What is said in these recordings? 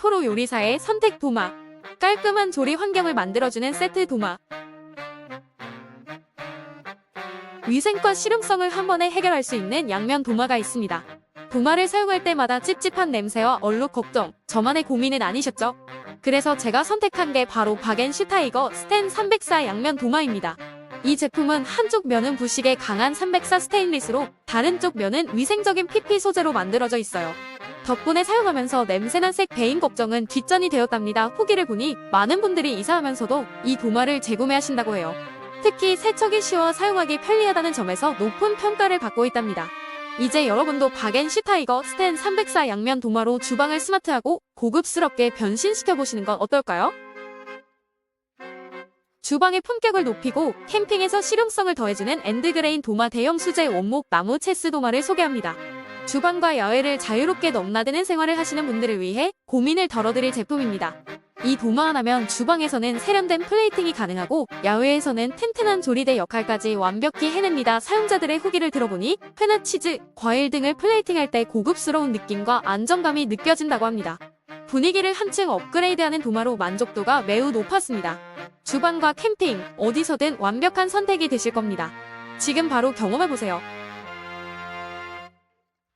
프로 요리사의 선택 도마. 깔끔한 조리 환경을 만들어주는 세트 도마. 위생과 실용성을 한 번에 해결할 수 있는 양면 도마가 있습니다. 도마를 사용할 때마다 찝찝한 냄새와 얼룩 걱정, 저만의 고민은 아니셨죠? 그래서 제가 선택한 게 바로 바겐슈타이거 스텐 304 양면 도마입니다. 이 제품은 한쪽 면은 부식에 강한 304 스테인리스로 다른 쪽 면은 위생적인 PP 소재로 만들어져 있어요. 덕분에 사용하면서 냄새난 색 배인 걱정은 뒷전이 되었답니다. 후기를 보니 많은 분들이 이사하면서도 이 도마를 재구매하신다고 해요. 특히 세척이 쉬워 사용하기 편리하다는 점에서 높은 평가를 받고 있답니다. 이제 여러분도 바겐슈타이거 스텐 304 양면 도마로 주방을 스마트하고 고급스럽게 변신시켜보시는 건 어떨까요? 주방의 품격을 높이고 캠핑에서 실용성을 더해주는 엔드그레인 도마 대형 수제 원목 나무 체스 도마를 소개합니다. 주방과 야외를 자유롭게 넘나드는 생활을 하시는 분들을 위해 고민을 덜어드릴 제품입니다. 이 도마 하나면 주방에서는 세련된 플레이팅이 가능하고 야외에서는 튼튼한 조리대 역할까지 완벽히 해냅니다. 사용자들의 후기를 들어보니 회나 치즈, 과일 등을 플레이팅할 때 고급스러운 느낌과 안정감이 느껴진다고 합니다. 분위기를 한층 업그레이드하는 도마로 만족도가 매우 높았습니다. 주방과 캠핑, 어디서든 완벽한 선택이 되실 겁니다. 지금 바로 경험해보세요.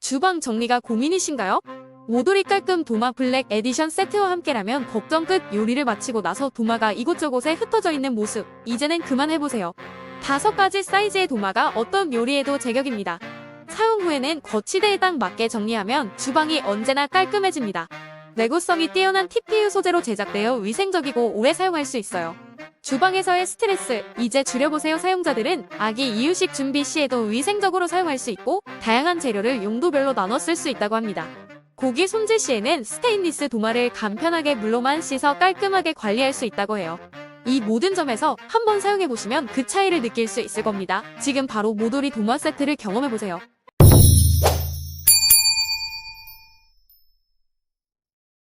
주방 정리가 고민이신가요? 모조리 깔끔 도마 블랙 에디션 세트와 함께라면 걱정 끝 요리를 마치고 나서 도마가 이곳저곳에 흩어져 있는 모습 이제는 그만해보세요. 다섯 가지 사이즈의 도마가 어떤 요리에도 제격입니다. 사용 후에는 거치대에 딱 맞게 정리하면 주방이 언제나 깔끔해집니다. 내구성이 뛰어난 TPU 소재로 제작되어 위생적이고 오래 사용할 수 있어요. 주방에서의 스트레스 이제 줄여보세요 사용자들은 아기 이유식 준비 시에도 위생적으로 사용할 수 있고 다양한 재료를 용도별로 나눠 쓸 수 있다고 합니다. 고기 손질 시에는 스테인리스 도마를 간편하게 물로만 씻어 깔끔하게 관리할 수 있다고 해요. 이 모든 점에서 한번 사용해보시면 그 차이를 느낄 수 있을 겁니다. 지금 바로 모조리 도마 세트를 경험해보세요.